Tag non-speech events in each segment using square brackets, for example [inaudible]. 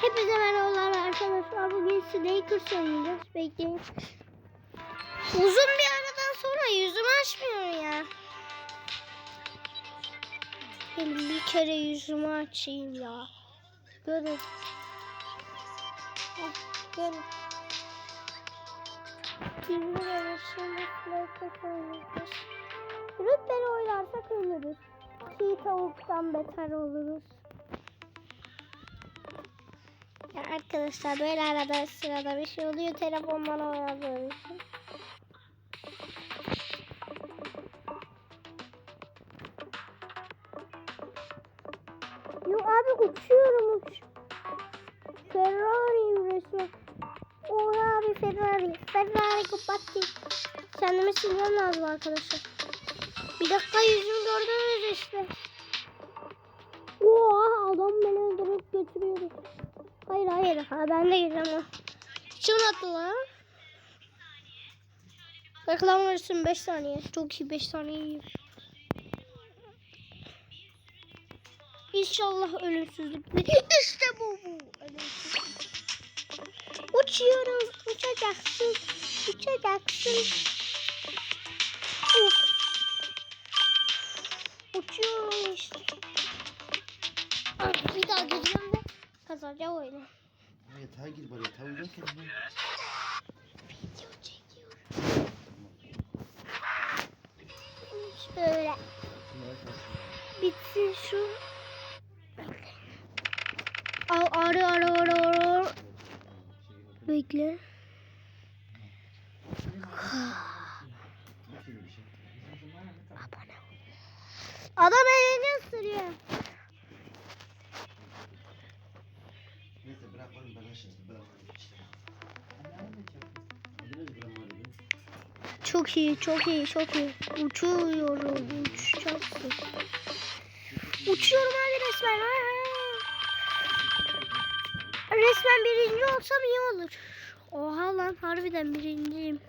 Hepinize merhabalar arkadaşlar. Bugün Snakers oynayacağız. Bekleyin. Uzun bir aradan sonra yüzümü açmıyor ya. Bir kere yüzümü açayım ya. Görün. Heh, Görün. Yüzümü arasında Snakers oynayacağız. Oynarsak ölürüz. Çiğ tavuktan beter oluruz. Arkadaşlar böyle arada sırada bir şey oluyor telefondan oynadığım için. Yok abi uçuyorum uç. Ferrari'yim resmen. Oha abi Ferrari. Ferrari kapattı. Kendimi silmem lazım arkadaşlar. Bir dakika yüzümü gördünüz işte. Oha adam beni öldürüp götürüyordu. Hayır hayır. Ha, ben de gireceğim. Çın attı lan. Reklam verirsin 5 saniye. Çok iyi 5 saniye iyi. İnşallah ölümsüzlük. İşte bu bu. Ölümsüzlük. Uçuyorum. Uçacaksın. Uçacaksın. Uf. Uçuyorum işte. Ay, Bir daha gireceğim oyunu. Ya yatağa gir buraya. Yatağa uyurken ne? Video çekiyorum. Şöyle bitsin şu. Al arı arı arı arı. Bekle. Adam elini Çok iyi, çok iyi, çok iyi. Uçuyorum, uçacaksın. Uçuyorum abi resmen. Ha. Resmen birinci olsam iyi olur. Oha lan harbiden birinciyim.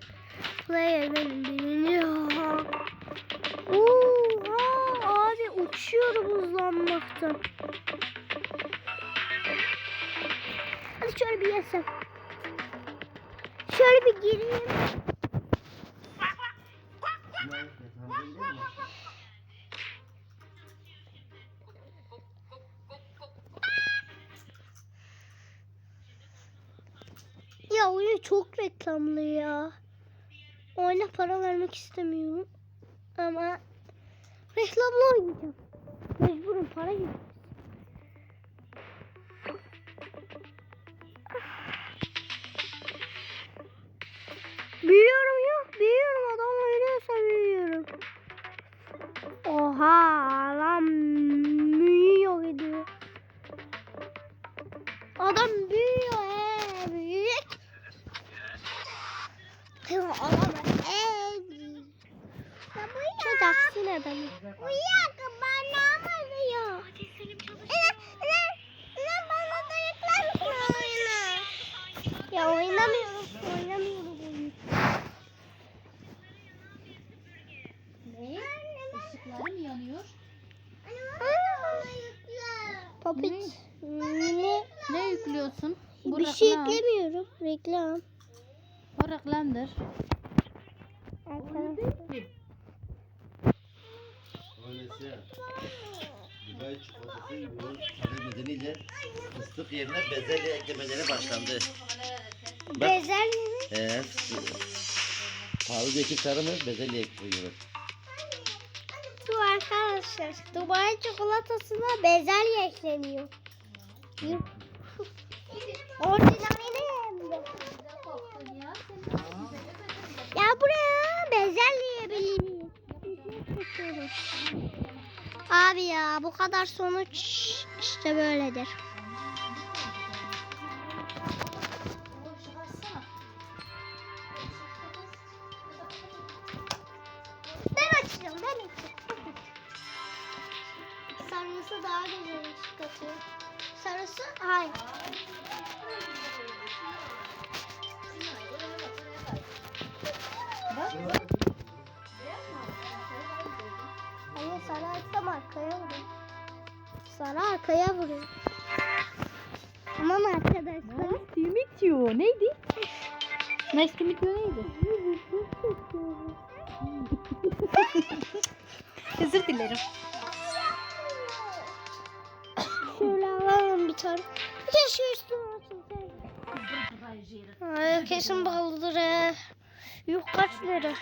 Player benim birinci. Oha. Oha abi uçuyorum hızlanmaktan. Hadi şöyle bir yesem. Şöyle bir gireyim. Çok reklamlı ya. Oyuna para vermek istemiyorum. Ama reklamlı oynayacağım. Mecburum para gibi. Büyüyorum Çocuksın adamı. Uyak bana ne bana da misin oyunu? Ya oynamıyorum. Oynamıyorum. Ne? Işıklarım yanıyor. Popit. Ne? Ne yüklüyorsun? Bu Bir şey reklam. eklemiyorum. Reklam. O reklamdır. Öyleyse. Dubai tadı nedeniyle fıstık yerine bezelye eklemeleri başlandı. Bak. Bezelye mi? Evet. Pahalı bir ekip sarı mı? Bezelye ekliyorlar. Bu arkadaşlar Dubai çikolatasına bezelye ekleniyor. [laughs] Orijinali Abi ya bu kadar sonuç işte böyledir. Ben açacağım ben açacağım. Sarısı daha güzel çıkartıyor. Sarısı hayır. Arkaya vuruyor. Tamam arkadaşlar. Nice to meet you. Neydi? Nice to meet you neydi? [laughs] Özür dilerim. Şöyle alalım bir tane. Şu üstüne açılsaydı. Ay, kesin pahalıdır he. Yok kaç lira?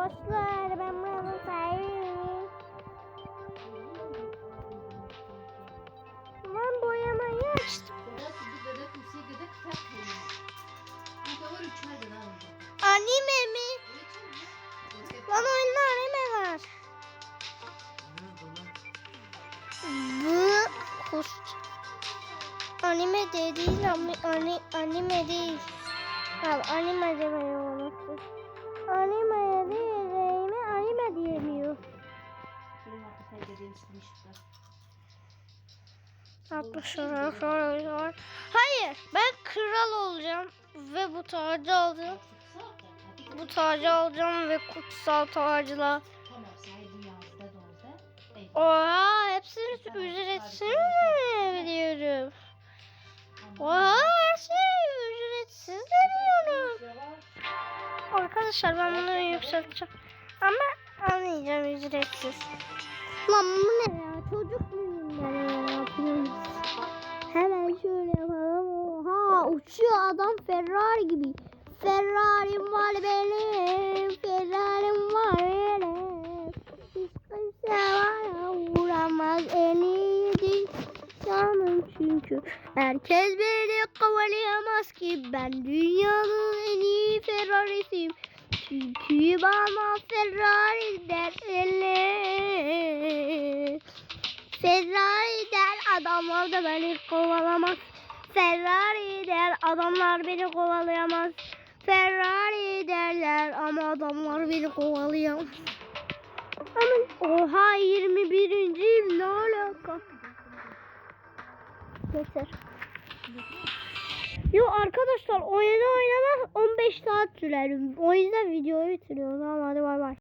Arkadaşlar ben bunu sayayım. Ben boyamayı açtım. Anime mi? Lan oyunda anime var. Bu kust. Anime de değil ama ani, anime değil. Tamam anime demiyor olması. Anime Şöyle. Hayır ben kral olacağım ve bu tacı alacağım. Bu tacı alacağım ve kutsal tacıla. Oha hepsini ücretsiz mi biliyorum? Oha her şey ücretsiz veriyorum. Arkadaşlar ben bunu yükselteceğim. Ama anlayacağım ücretsiz. Lan bu ne ya? Çocuk muyum ben? Hemen şöyle yapalım. Oha uçuyor adam Ferrari gibi. Ferrari'm var benim. Ferrari'm var benim. Hiç kimse bana vuramaz en iyi canım çünkü. Herkes beni kovalayamaz ki. Ben dünyanın en iyi Ferrari'siyim. Çünkü bana Ferrari derler. Adamlar da beni kovalamaz. Ferrari der adamlar beni kovalayamaz. Ferrari derler ama adamlar beni kovalayamaz. Ama oha 21. ne alaka? Yeter. Yo arkadaşlar oyunu oynamak 15 saat sürer. O yüzden videoyu bitiriyorum. Tamam hadi bay bay.